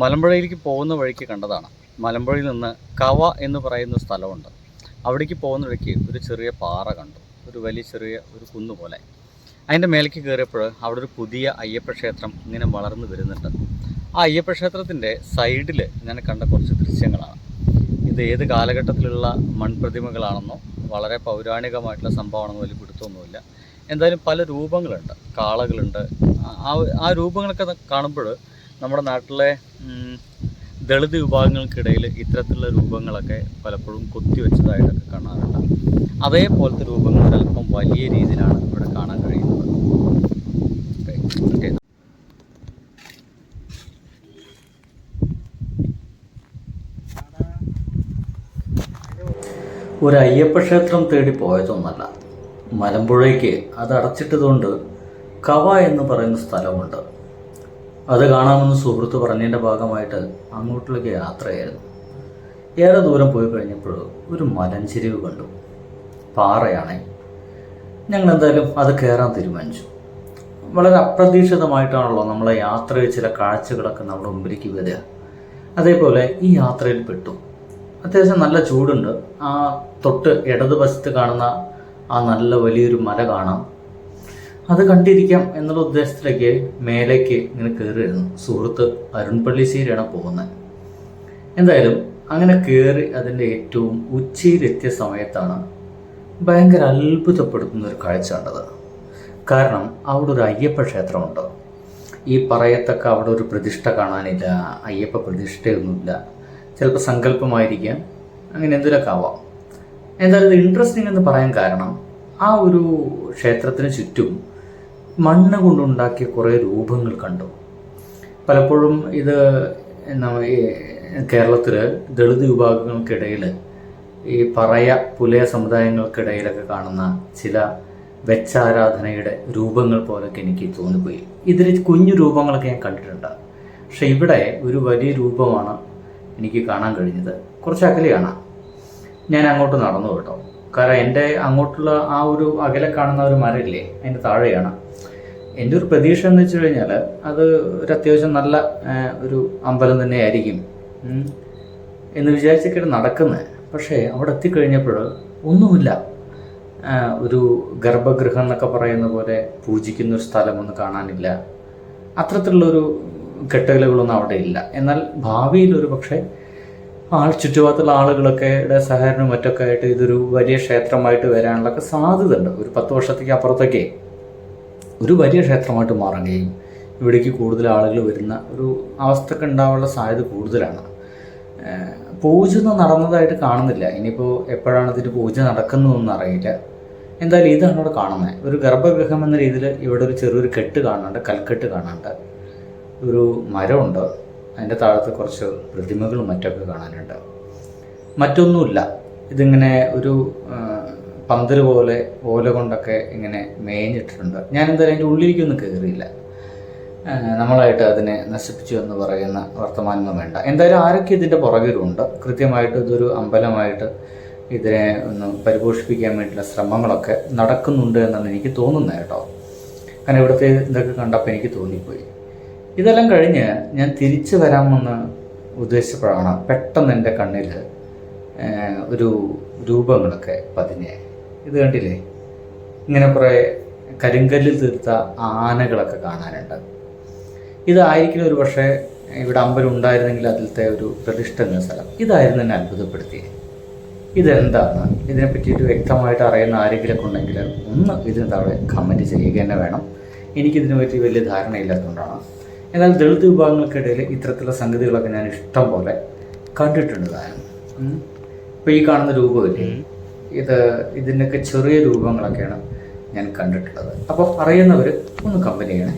മലമ്പുഴയിലേക്ക് പോകുന്ന വഴിക്ക് കണ്ടതാണ്. മലമ്പുഴയിൽ നിന്ന് കവ എന്ന് പറയുന്ന സ്ഥലമുണ്ട്. അവിടേക്ക് പോകുന്ന വഴിക്ക് ഒരു ചെറിയ പാറ കണ്ടു. ഒരു വലിയ ചെറിയ ഒരു കുന്നു പോലെ. അതിന്റെ മേലേക്ക് കയറിയപ്പോൾ അവിടെ ഒരു പുതിയ അയ്യപ്പ ക്ഷേത്രം ഇങ്ങനെ വളർന്നു വരുന്നുണ്ട്. ആ അയ്യപ്പ ക്ഷേത്രത്തിന്റെ സൈഡിൽ ഞാൻ കണ്ട കുറച്ച് ദൃശ്യങ്ങളാണ്. ഇത് ഏത് കാലഘട്ടത്തിലുള്ള മൺപ്രതിമകളാണെന്നോ വളരെ പൗരാണികമായിട്ടുള്ള സംഭവമാണെന്നോ വലിയ പിടുത്തമൊന്നുമില്ല. എന്തായാലും പല രൂപങ്ങളുണ്ട്. കാളകളുണ്ട്. ആ ആ രൂപങ്ങളൊക്കെ കാണുമ്പോൾ നമ്മുടെ നാട്ടിലെ ദളിത് വിഭാഗങ്ങൾക്കിടയിൽ ഇത്തരത്തിലുള്ള രൂപങ്ങളൊക്കെ പലപ്പോഴും കൊത്തിവെച്ചതായിട്ടൊക്കെ കാണാറുണ്ട്. അതേപോലത്തെ രൂപങ്ങൾ ഒരല്പം വലിയ രീതിയിലാണ് ഇവിടെ കാണാൻ കഴിയുന്നത്. ഒരു അയ്യപ്പ ക്ഷേത്രം തേടി പോയതൊന്നല്ല. മലമ്പുഴയ്ക്ക് അത് അടച്ചിട്ടതുകൊണ്ട് കവ എന്ന് പറയുന്ന സ്ഥലമുണ്ട്. അത് കാണാമെന്ന് സുഹൃത്ത് പറഞ്ഞതിന്റെ ഭാഗമായിട്ട് അങ്ങോട്ടുള്ള യാത്രയായിരുന്നു. ഏറെ ദൂരം പോയി കഴിഞ്ഞപ്പോൾ ഒരു മലഞ്ചെരിവ് കണ്ടു. പാറയാണേ. ഞങ്ങൾ എന്തായാലും അത് കയറാൻ തീരുമാനിച്ചു. വളരെ അപ്രതീക്ഷിതമായിട്ടാണല്ലോ നമ്മളെ യാത്രയിൽ ചില കാഴ്ചകളൊക്കെ നമ്മുടെ മുമ്പിലേക്ക് വരിക. അതേപോലെ ഈ യാത്രയിൽ പെട്ടു. അത്യാവശ്യം നല്ല ചൂടുണ്ട്. ആ തൊട്ട് ഇടതുവശത്ത് കാണുന്ന ആ നല്ല വലിയൊരു മല കാണാം. അത് കണ്ടിരിക്കാം എന്നുള്ള ഉദ്ദേശത്തിലേക്ക് മേലേക്ക് ഇങ്ങനെ കയറിയിരുന്നു സുഹൃത്ത് അരുൺപള്ളിശ്ശേരിയാണ് പോകുന്നത്. എന്തായാലും അങ്ങനെ കയറി അതിന്റെ ഏറ്റവും ഉച്ചയിലെത്തിയ സമയത്താണ് ഭയങ്കര അത്ഭുതപ്പെടുത്തുന്ന ഒരു കാഴ്ച കണ്ടത്. കാരണം അവിടെ ഒരു അയ്യപ്പ ക്ഷേത്രമുണ്ട്. ഈ പറയത്തക്ക അവിടെ ഒരു പ്രതിഷ്ഠ കാണാനില്ല അയ്യപ്പ പ്രതിഷ്ഠയൊന്നുമില്ല. ചിലപ്പോൾ സങ്കല്പമായിരിക്കാം. അങ്ങനെ എന്തിനൊക്കെ ആവാം. എന്തായാലും ഇത് ഇൻട്രസ്റ്റിംഗ് എന്ന് പറയാൻ കാരണം ആ ഒരു ക്ഷേത്രത്തിന് ചുറ്റും മണ്ണ് കൊണ്ടുണ്ടാക്കിയ കുറേ രൂപങ്ങൾ കണ്ടു. പലപ്പോഴും ഇത് കേരളത്തിൽ ദളിത് വിഭാഗങ്ങൾക്കിടയിൽ ഈ പറയ പുലയ സമുദായങ്ങൾക്കിടയിലൊക്കെ കാണുന്ന ചില വെച്ചാരാധനയുടെ രൂപങ്ങൾ പോലൊക്കെ എനിക്ക് തോന്നിപ്പോയി. ഇതിൽ കുഞ്ഞു രൂപങ്ങളൊക്കെ ഞാൻ കണ്ടിട്ടുണ്ട്. പക്ഷെ ഇവിടെ ഒരു വലിയ രൂപമാണ് എനിക്ക് കാണാൻ കഴിഞ്ഞത്. കുറച്ച് അകലെയാണ്. ഞാൻ അങ്ങോട്ട് നടന്നു കേട്ടോ. കാരണം എന്റെ അങ്ങോട്ടുള്ള ആ ഒരു അകലെ കാണുന്ന ഒരു മരമില്ലേ അതിന്റെ താഴെയാണ്. എന്റെ ഒരു പ്രതീക്ഷ എന്ന് വെച്ച് കഴിഞ്ഞാൽ അത് ഒരു അത്യാവശ്യം നല്ല ഒരു അമ്പലം തന്നെ ആയിരിക്കും എന്ന് വിചാരിച്ചൊക്കെയാണ് നടക്കുന്നത് പക്ഷേ അവിടെ എത്തിക്കഴിഞ്ഞപ്പോൾ ഒന്നുമില്ല. ഒരു ഗർഭഗൃഹം എന്നൊക്കെ പറയുന്ന പോലെ പൂജിക്കുന്ന ഒരു സ്ഥലമൊന്നും കാണാനില്ല. അത്തരത്തിലുള്ളൊരു കെട്ടുകലകളൊന്നും അവിടെ ഇല്ല. എന്നാൽ ഭാവിയിൽ ഒരു പക്ഷേ ആൾ ചുറ്റുപാടത്തുള്ള ആളുകളൊക്കെ ടെ സഹകരണവും മറ്റൊക്കെ ആയിട്ട് ഇതൊരു വലിയ ക്ഷേത്രമായിട്ട് വരാനുള്ളൊക്കെ സാധ്യതയുണ്ട്. ഒരു പത്ത് വർഷത്തേക്ക് അപ്പുറത്തൊക്കെ. ഒരു വലിയ ക്ഷേത്രമായിട്ട് മാറുകയും ഇവിടേക്ക് കൂടുതൽ ആളുകൾ വരുന്ന ഒരു അവസ്ഥക്ക് ഉണ്ടാവാനുള്ള സാധ്യത കൂടുതലാണ്. പൂജ നടന്നതായിട്ട് കാണുന്നില്ല. ഇനിയിപ്പോൾ എപ്പോഴാണ് ഇതിന് പൂജ നടക്കുന്നതെന്ന് അറിയില്ല. എന്തായാലും ഇതാണ് ഇവിടെ കാണുന്നത്. ഒരു ഗർഭഗൃഹം എന്ന രീതിയിൽ ഇവിടെ ഒരു ചെറിയൊരു കെട്ട് കാണുന്നുണ്ട് കൽക്കെട്ട് കാണുന്നുണ്ട് ഒരു മരമുണ്ട്. അതിന്റെ താഴത്ത് കുറച്ച് പ്രതിമകളും മറ്റൊക്കെ കാണാനുണ്ട്. മറ്റൊന്നുമില്ല. ഇതിങ്ങനെ ഒരു പന്തൽ പോലെ ഓല കൊണ്ടൊക്കെ ഇങ്ങനെ മേഞ്ഞിട്ടിട്ടുണ്ട്. ഞാൻ എന്തായാലും അതിന്റെ ഉള്ളിലേക്കൊന്നും കയറിയില്ല നമ്മളായിട്ട് അതിനെ നശിപ്പിച്ചു എന്ന് പറയുന്ന വർത്തമാനമൊന്നും വേണ്ട. എന്തായാലും ആരൊക്കെ ഇതിന്റെ പുറകിലുണ്ട്? കൃത്യമായിട്ട് ഇതൊരു അമ്പലമായിട്ട് ഇതിനെ ഒന്ന് പരിപോഷിപ്പിക്കാൻ വേണ്ടിയുള്ള ശ്രമങ്ങളൊക്കെ നടക്കുന്നുണ്ട് എന്നാണ് എനിക്ക് തോന്നുന്നത് കേട്ടോ. കാരണം ഇവിടുത്തെ ഇതൊക്കെ കണ്ടപ്പോൾ എനിക്ക് തോന്നിപ്പോയി. ഇതെല്ലാം കഴിഞ്ഞ് ഞാൻ തിരിച്ചു വരാമെന്ന് ഉദ്ദേശിച്ചപ്പോഴാണ് പെട്ടെന്ന് എന്റെ കണ്ണിൽ ഒരു രൂപങ്ങളൊക്കെ പതിഞ്ഞ്. ഇത് കണ്ടില്ലേ? ഇങ്ങനെ കുറേ കരിങ്കല്ലിൽ തീർത്ത ആനകളൊക്കെ കാണാനുണ്ട്. ഇതായിരിക്കും ഒരു പക്ഷേ ഇവിടെ അമ്പലം ഉണ്ടായിരുന്നെങ്കിൽ അതിലത്തെ ഒരു പ്രതിഷ്ഠ സ്ഥലം. ഇതായിരുന്നു എന്നെ അത്ഭുതപ്പെടുത്തിയത് ഇതെന്താണ് ഇതിനെപ്പറ്റിയിട്ട് വ്യക്തമായിട്ട് അറിയുന്ന ആരെങ്കിലൊക്കെ ഉണ്ടെങ്കിൽ ഒന്ന് ഇതിന് താഴെ കമന്റ് ചെയ്യുക. തന്നെ വേണം. എനിക്കിതിനെ പറ്റി വലിയ ധാരണയില്ലാത്തതുകൊണ്ടാണ്. എന്നാൽ ദളിത് വിഭാഗങ്ങൾക്കിടയിൽ ഇത്തരത്തിലുള്ള സംഗതികളൊക്കെ ഞാൻ ഇഷ്ടം പോലെ കണ്ടിട്ടുണ്ട് താനും ഇപ്പോൾ ഈ കാണുന്ന രൂപമില്ലേ? ഇത് ഇതിന്റെയൊക്കെ ചെറിയ രൂപങ്ങളൊക്കെയാണ് ഞാൻ കണ്ടിട്ടുള്ളത്. അപ്പോൾ അറിയുന്നവർ ഒന്ന് കമ്പനിയാണ് ചെയ്യണേ.